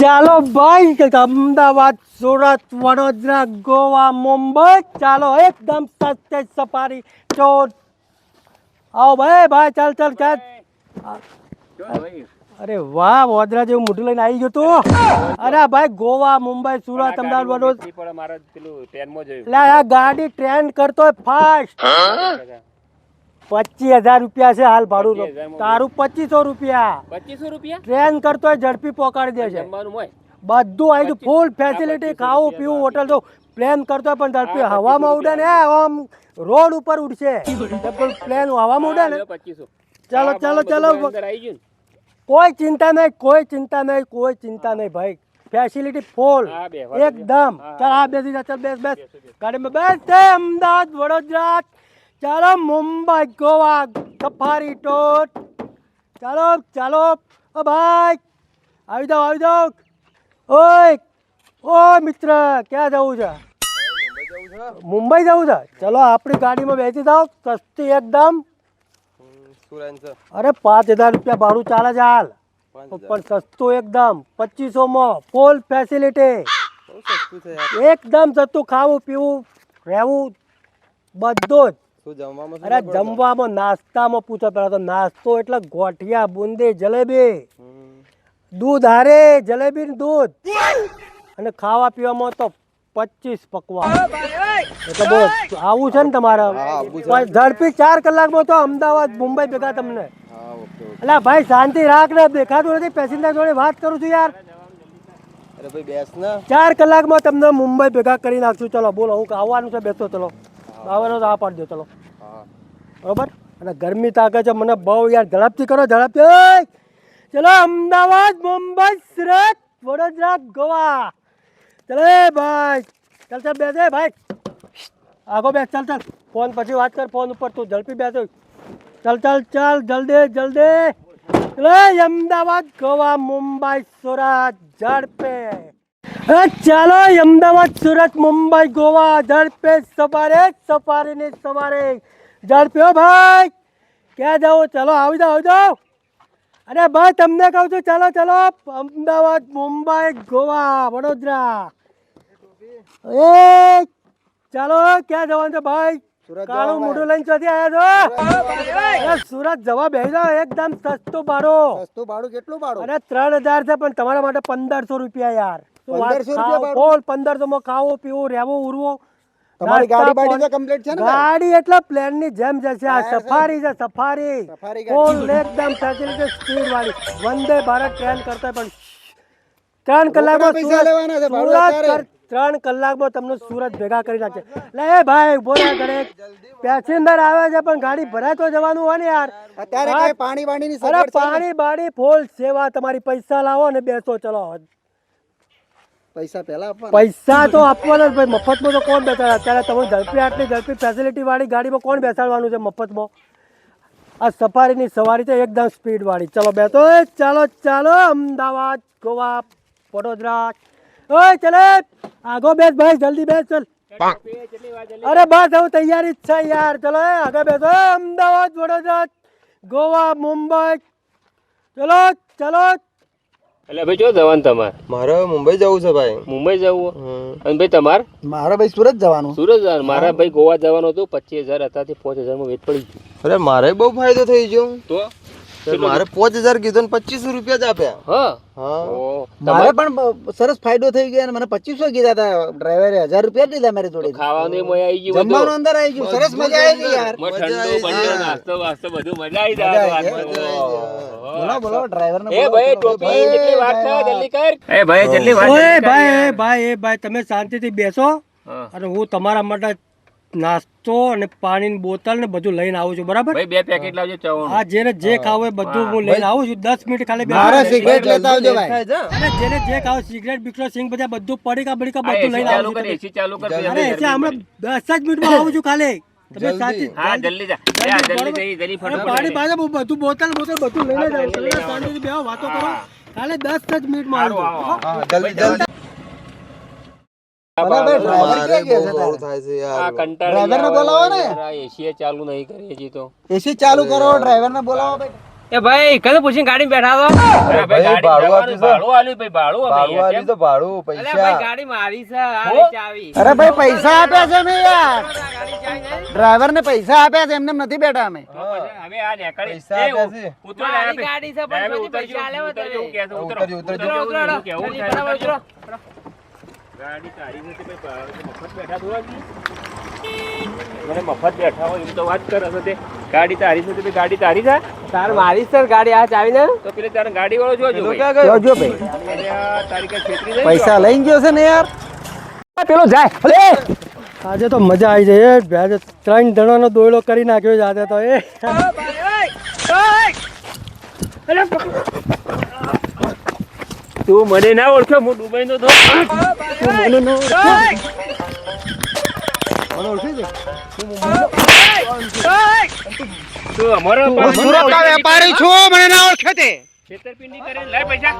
ચાલો ભાઈ અમદાવાદ સુરત વડોદરા ગોવા મુંબઈ ચાલો એકદમ સસ્તે સફારી. ચોર આવો ભાઈ ભાઈ ચાલ ચાલ ચાલ. અરે વાહ વડોદરા જેવું મોઢું લઈને આવી ગયો તું. અરે ભાઈ ગોવા મુંબઈ સુરત અમદાવાદ વડોદરા પણ મારે પેલું ટ્રેનમાં જોયું. એટલે આ ગાડી ટ્રેન કરતો ફાસ્ટ પચીસ હજાર રૂપિયા છે હાલ ભાડું તારું પચીસો રૂપિયા. પચીસો રૂપિયા? ટ્રેન કરતો ઝડપી પોકાડી દે છે બધું આવી ફૂલ ફેસિલિટી ખાવું પીવું હોટલ તો પ્લેન કરતો પણ ઝડપી. હવામાં ઉડે ને આમ રોડ ઉપર ઉડશે. પ્લેન હવામાં ઉડે ને. ચાલો ચાલો ચાલો. કોઈ ચિંતા નહીં કોઈ ચિંતા નહીં કોઈ ચિંતા નહીં ભાઈ. Facility full. એકદમ. ચાલ આ બેસી જા ચાલ બેસ બેસ. ગાડીમાં બેસ તે અમદાવાદ વડોદરા ચાલો મુંબઈ ગોવા સફારી ટોટ. ચાલો ચાલો. ઓ ભાઈ આવી જાઓ આવી જાઓ. ઓય ઓ મિત્ર ક્યાં જવું છે? મુંબઈ જવું છે? ચલો આપણી ગાડીમાં બેસી જાઓ. સસ્તી એકદમ. અરે પાંચ હજાર રૂપિયા ભાડું ચાલે છે હાલ. પણ સસ્તું એકદમ. પચીસો માં ફૂલ ફેસિલિટી એકદમ સસ્તું ખાવું પીવું રહેવું બધું જ. અરે જમવામાં નાસ્તામાં પૂછો પેલા તો નાસ્તો એટલે ગોઠિયા બુંદી જલેબી. દૂધ હારે જલેબી ને દૂધ. અને ખાવા પીવામાં તો પચીસ પકવા આવું છે ને તમારે. ઝડપી ચાર કલાકમાં તો અમદાવાદ મુંબઈ ભેગા તમને. એટલે ભાઈ શાંતિ રાખ ને. દેખાતું નથી પેસેન્જર જોડે વાત કરું છું યાર. ચાર કલાકમાં તમને મુંબઈ ભેગા કરી નાખશું. ચલો બોલો હું આવવાનું છે બેસો ચલો. આવવાનું તો આ દો ચલો. બરોબર? અને ગરમી તાકે છે મને બહુ યાર ઝડપથી કરો ઝડપથી! ચલો અમદાવાદ મુંબઈ સુરત વડોદરા ગોવા. ચલો ભાઈ. ચાલ ચાલ બેસે ભાઈ. આગો બેસ ચાલ ચાલ. ફોન પછી વાત કર ફોન ઉપર તું ઝડપી બેસો. ચાલ ચાલ ચાલ જલ્દી જલ્દી. ચલો અમદાવાદ ગોવા મુંબઈ સુરત ઝડપે. ચાલો અમદાવાદ સુરત મુંબઈ ગોવા ઝડપે સવારે સફારી ને સવારે. ઝડપે ભાઈ. ક્યાં જાઓ? ચાલો આવી જાઓ આવી જાઓ. અરે ભાઈ તમને કહું છું ચાલો ચાલો. અમદાવાદ મુંબઈ ગોવા વડોદરા. એ ચાલો ક્યાં જવાનું છે ભાઈ? કાળું મોઢું લઈને ચોથી આવ્યા છો? સુરત જવા બેસી જાઓ એકદમ સસ્તું ભાડું. સસ્તું ભાડું કેટલું ભાડું? અરે ત્રણ હજાર છે પણ તમારા માટે પંદરસો રૂપિયા યાર. શું વાત 1500 રૂપિયા બોલ પંદરસો માં ખાવું પીવું રહેવું ઉરવું. તમારી ગાડી બાડી તો પાણી- છે ને ગાડી એટલે પ્લેનની જેમ જશે. આ સફારી છે સફારી. સફારી ફૂલ એકદમ ફેસિલિટી સ્પીડ વાળી વંદે ભારત ટ્રેન કરતા પણ ત્રણ કલાકમાં સુરત લેવાના છે, ભાડું સુરત ત્રણ કલાકમાં તમને સુરત ભેગા કરી નાખશે. લે એ ભાઈ બોલા કરે પેસેન્જર આવે છે પણ ગાડી ભરાય તો જવાનું હોય ને યાર. અત્યારે પાણી? પાણી બાડી ફૂલ સેવા તમારી પૈસા લાવો ને બેસો ચલો. પૈસા પહેલા પૈસા તો આપવાના જ, ભાઈ. મફતમાં તો કોણ બેસાડે? અત્યારે તમે ઝડપી આટલી ઝડપી ફેસિલિટી વાળી ગાડીમાં કોણ બેસાડવાનું છે મફતમાં? આ સફારીની સવારી છે એકદમ સ્પીડ વાળી ચલો બેસો ચાલો ચાલો. અમદાવાદ, ગોવા, વડોદરા. ઓય ચલે. આગો બેસ, ભાઈ. જલ્દી બેસ, ચલ. અરે બસ, હવે તૈયારી જ છે યાર. ચલો આગળ બેસો. અમદાવાદ, વડોદરા, ગોવા, મુંબઈ. ચલો ચલો. એટલે ભાઈ જો જવાનું તમારે? મારે મુંબઈ જવું છે ભાઈ. મુંબઈ જવું? અને ભાઈ તમારે? મારે ભાઈ સુરત જવાનું. સુરત જવાનું. મારા ભાઈ ગોવા જવાનું હતું પચીસ હજાર હતા તે પાંચ હજારમાં વેચ પડી ગયું. અરે મારે બહુ ફાયદો થઈ ગયો. તો? મારે પાંચ હજાર કીધું ને પચીસો રૂપિયા જ આપ્યા. હા. હા. મારે પણ સરસ ફાયદો થઈ ગયો અને મને પચીસો કીધા હતા ડ્રાઈવરે. હજાર રૂપિયા જ લીધા મારી જોડે. ખાવાનું મજા આવી ગયું જમવાનું અંદર આવી ગયું. સરસ મજા આવી ગઈ યાર. ઠંડો નાસ્તો વાસ્તો બધું મજા આવી જાય. બોલો બોલો ડ્રાઈવર ને એ ભાઈ ટોપી જેટલી વાત છે જલ્દી કર એ ભાઈ જલ્દી વાત ઓય ભાઈ એ ભાઈ એ ભાઈ તમે શાંતિથી બેસો અને હું તમારા માટે નાસ્તો અને પાણીની બોતલ ને બધું લઈને આવું છું બરાબર? ભાઈ બે પેકેટ લાવજો ચવાણું. હા જેને જે ખાવું એ બધું હું. લઈને આવું છું. દસ મિનિટ ખાલી. મારે સિગરેટ લેતા આવજો ભાઈ. અને જેને જે ખાવું સિગરેટ બિકરો સિંગ બધા બધું પડીકા બડીકા બધું લઈને આવું છું. એસી ચાલુ કર અરે એસી. હમણાં દસ જ મિનિટમાં આવું છું ખાલી. તમે સાચી હા જલ્દી જા. જા, જલ્દી જઈ જલ્દી ફટાફટ પાણી પાછા બધું બોટલ બોટલ બધું લઈને જાવ તમે શાંતિથી બેહો વાતો કરો. ખાલી દસ જ મિનિટમાં આવો. જલ્દી જલ્દી. અલ્યા ભાઈ પૈસા ગાડી મારી છે આ હો? લે ચાવી અરે ભાઈ પૈસા આપ્યા છે અમે યાર. ડ્રાઈવર ને પૈસા આપ્યા છે એમને નથી બેઠા અમે. ગાડી છે ગાડી તારી નથી ભાઈ, મફત બેઠા થોડા મને મફત બેઠા હોય એમ તો વાત કરે છે તે. ગાડી તારી છે તે ગાડી તારી છે? તાર મારી છે ગાડી આ ચાવી ને? તો પેલે તારે ગાડી વાળો જોજો તો ભાઈ. ક્યાં ગયો? જોજો ભાઈ. તારી કઈ છેતરી પૈસા લઈને ગયો છે ને યાર? પેલો જાય. આજે તો મજા આવી જાય એ આજે ત્રણ જણાનો દોયડો કરી નાખ્યો આજે તો એ. તું મને ના ઓળખ્યો હું દુબઈ નો તો તું મને ના ઓળખ્યો વેપારી છો મને ના ઓળખે તે. છેતરપિંડી કરે લાય પૈસા.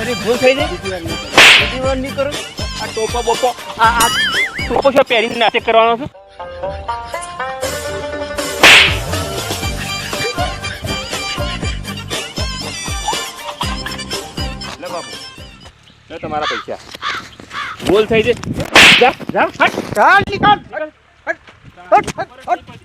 અરે ભૂલ થઈ જાય બીજી વાર નહીં કરું. આ ટોપો બોપો આ આ ટોપો શું પહેરીને નાટક કરવાનો છું. તમારા પૈસા. બોલ થઈ ગઈ જા જા હટ ચાલ નીકળ હટ હટ હટ હટ.